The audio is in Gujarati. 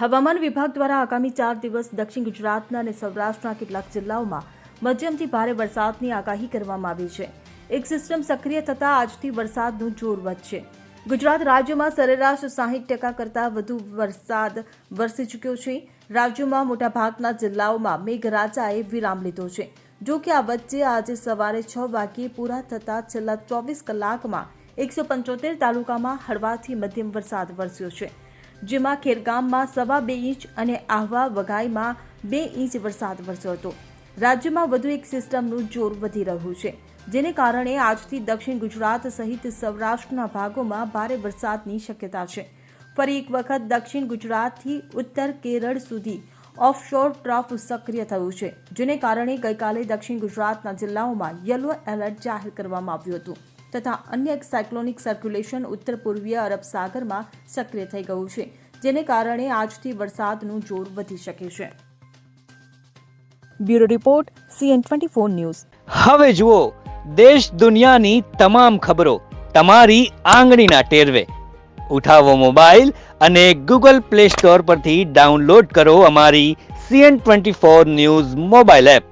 હવામાન વિભાગ દ્વારા આગામી ચાર દિવસ દક્ષિણ ગુજરાતના અને સૌરાષ્ટ્રના કેટલાક જિલ્લાઓમાં મધ્યમથી ભારે વરસાદની આગાહી કરવામાં આવી છે. એક સિસ્ટમ સક્રિય થતાં આજથી વરસાદનું જોર વધશે. ગુજરાત રાજ્યમાં સરેરાશ સાહીઠ ટકા કરતાં વધુ વરસાદ વરસી ચૂક્યો છે. રાજ્યમાં મોટાભાગના જિલ્લાઓમાં મેઘરાજાએ વિરામ લીધો છે. જો કે આ વચ્ચે આજે સવારે છ વાગ્યે પૂરા થતાં છેલ્લા ચોવીસ કલાકમાં એકસો પંચોતેર તાલુકામાં હળવાથી મધ્યમ વરસાદ વરસ્યો છે. જેમાં ખેરગામમાં સવા બે ઇંચ અને આહવા વઘાઈમાં બે ઇંચ વરસાદ વરસ્યો હતો. રાજ્યમાં વધુ એક સિસ્ટમનું જોર વધી રહ્યું છે, જેને કારણે આજથી દક્ષિણ ગુજરાત સહિત સૌરાષ્ટ્રના ભાગોમાં ભારે વરસાદની શક્યતા છે. ફરી એક વખત દક્ષિણ ગુજરાતથી ઉત્તર કેરળ સુધી ઓફશોર ટ્રફ સક્રિય થયું છે, જેને કારણે ગઈકાલે દક્ષિણ ગુજરાતના જિલ્લાઓમાં યલો એલર્ટ જાહેર કરવામાં આવ્યું હતું. તથા અન્ય એક સાયક્લોનિક સર્ક્યુલેશન ઉત્તર પૂર્વીય અરબ સાગરમાં સક્રિય થઈ ગયું છે, જેને કારણે આજથી વરસાદનું જોર વધી શકે છે. Bureau report, CN twenty four news. હવે જુઓ, દેશ દુનિયાની તમામ ખબરો તમારી આંગળીના ટેરવે. ઉઠાવો મોબાઈલ અને ગૂગલ પ્લે સ્ટોર પરથી ડાઉનલોડ કરો અમારી CN twenty four news mobile app.